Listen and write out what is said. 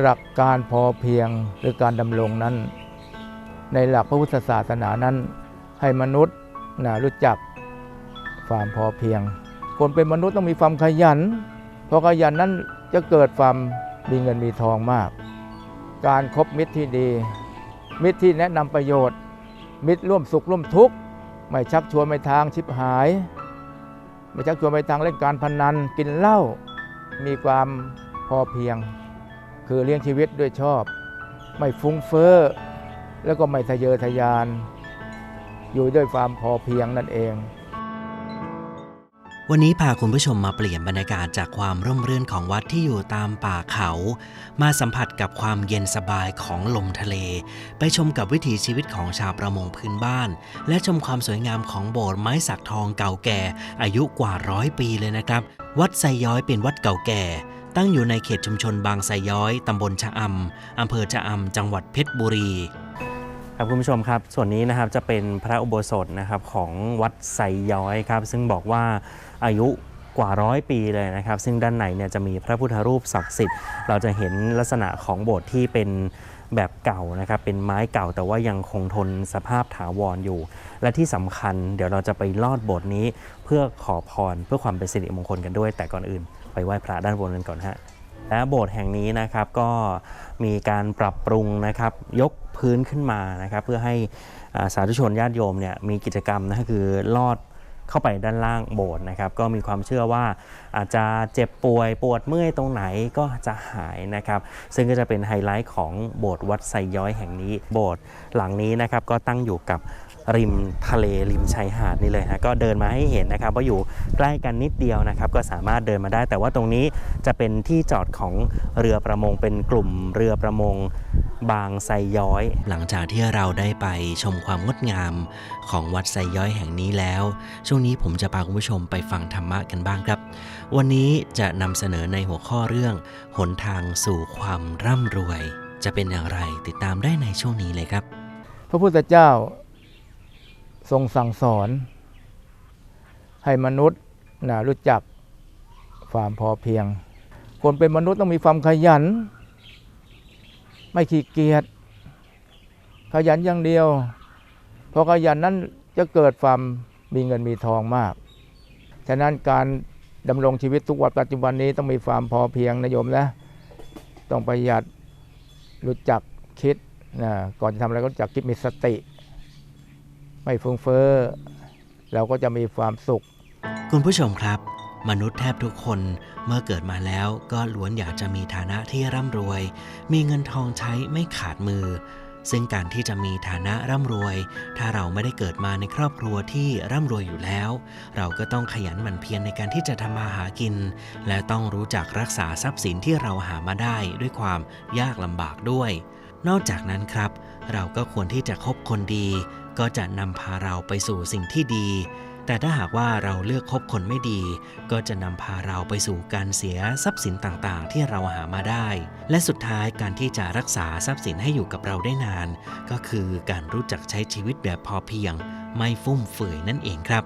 หลักการพอเพียงหรือการดำรงนั้น ในหลักพระพุทธศาสนานั้น ให้มนุษย์นะรู้จักความพอเพียง คนเป็นมนุษย์ต้องมีความขยัน เพราะขยันนั้นจะเกิดความมีเงินมีทองมาก การครบมิตรที่ดี มิตรที่แนะนำประโยชน์ มิตรร่วมสุขร่วมทุกข์ไม่ชักชวนไปทางชิบหาย ไม่ชักชวนไปทางเล่นการพนันกินเหล้ามีความพอเพียง คือเลี้ยงชีวิตด้วยชอบ ไม่ฟุ้งเฟ้อ แล้วก็ไม่ทะเยอทะยาน อยู่ด้วยความพอเพียงนั่นเอง วันนี้พาคุณผู้ชมมาเปลี่ยนบรรยากาศจากความร่มรื่นของวัดที่อยู่ตามป่าเขา มาสัมผัสกับความเย็นสบายของลมทะเล ไปชมกับวิถีชีวิตของชาวประมงพื้นบ้าน และชมความสวยงามของโบสถ์ไม้สักทองเก่าแก่ อายุกว่าร้อยปีเลยนะครับ วัดไซย้อยเป็นวัดเก่าแก่ ตั้งอยู่ในเขตชุมชนบางไซย้อย ตำบลชะอำอำเภอชะอำจังหวัดเพชรบุรี ครับคุณผู้ชมครับ ส่วนนี้นะครับจะเป็นพระอุโบสถนะครับของวัดไซย้อยครับ ซึ่งบอกว่าอายุกว่าร้อยปีเลยนะครับ ซึ่งด้านในเนี่ยจะมีพระพุทธรูปศักดิ์สิทธิ์ เราจะเห็นลักษณะของโบสถ์ที่เป็นแบบเก่านะครับ เป็นไม้เก่าแต่ว่ายังคงทนสภาพถาวรอยู่ และที่สำคัญเดี๋ยวเราจะไปลอดโบสถ์นี้ เพื่อขอพรเพื่อความเป็นสิริมงคลกันด้วย แต่ก่อนอื่น ไปไหว้พระด้านบนกันก่อนฮะและโบสถ์แห่งนี้นะครับก็มีการปรับปรุงนะครับยก พื้นขึ้นมานะครับเพื่อให้สาธุชนญาติโยมเนี่ยมีกิจกรรมนะคือลอดเข้าไปด้านล่างโบสถ์นะครับ ก็มีความเชื่อว่าอาจจะเจ็บป่วยปวดเมื่อยตรงไหนก็จะหายนะครับ ซึ่งก็จะเป็นไฮไลท์ของโบสถ์วัดไซย้อยแห่งนี้โบสถ์หลังนี้นะครับก็ตั้งอยู่กับริมทะเลริมชายหาดนี่เลยฮะก็เดินมาให้เห็นนะครับว่าอยู่ใกล้กันนิดเดียวนะครับ ก็สามารถเดินมาได้ แต่ว่าตรงนี้จะเป็นที่จอดของเรือประมงเป็นกลุ่มเรือประมง บางไซย้อย หลังจากที่เราได้ไปชมความงดงามของวัดไซย้อยแห่งนี้แล้ว ช่วงนี้ผมจะพาคุณผู้ชมไปฟังธรรมะกันบ้างครับ วันนี้จะนำเสนอในหัวข้อเรื่อง หนทางสู่ความร่ำรวย จะเป็นอย่างไรติดตามได้ในช่วงนี้เลยครับ พระพุทธเจ้า ทรงสั่งสอน ให้มนุษย์นะรู้จักความพอเพียง คนเป็นมนุษย์ต้องมีความขยัน ไม่ขี้เกียจขยันอย่างเดียวพราะขยันนั้นจะเกิดความมีเงินมีทองมาก ฉะนั้นการดำรงชีวิตทุกวันปัจจุบันนี้ต้องมีความพอเพียงนะโยมนะ ต้องประหยัดรู้จักคิดนะก่อนจะทำอะไรก็รู้จักคิดมีสติ ไม่ฟุ้งเฟ้อเราก็จะมีความสุข คุณผู้ชมครับ มนุษย์แทบทุกคนเมื่อเกิดมาแล้วก็ล้วนอยากจะมีฐานะที่ร่ำรวย มีเงินทองใช้ไม่ขาดมือ ซึ่งการที่จะมีฐานะร่ำรวย ถ้าเราไม่ได้เกิดมาในครอบครัวที่ร่ำรวยอยู่แล้ว เราก็ต้องขยันหมั่นเพียรในการที่จะทำมาหากิน และต้องรู้จักรักษาทรัพย์สินที่เราหามาได้ด้วยความยากลำบากด้วย นอกจากนั้นครับ เราก็ควรที่จะคบคนดี ก็จะนำพาเราไปสู่สิ่งที่ดี แต่ถ้าหากว่าเราเลือกคบคนไม่ดี ก็จะนำพาเราไปสู่การเสียทรัพย์สินต่างๆ ที่เราหามาได้ และสุดท้ายการที่จะรักษาทรัพย์สินให้อยู่กับเราได้นาน ก็คือการรู้จักใช้ชีวิตแบบพอเพียง ไม่ฟุ่มเฟือยนั่นเองครับ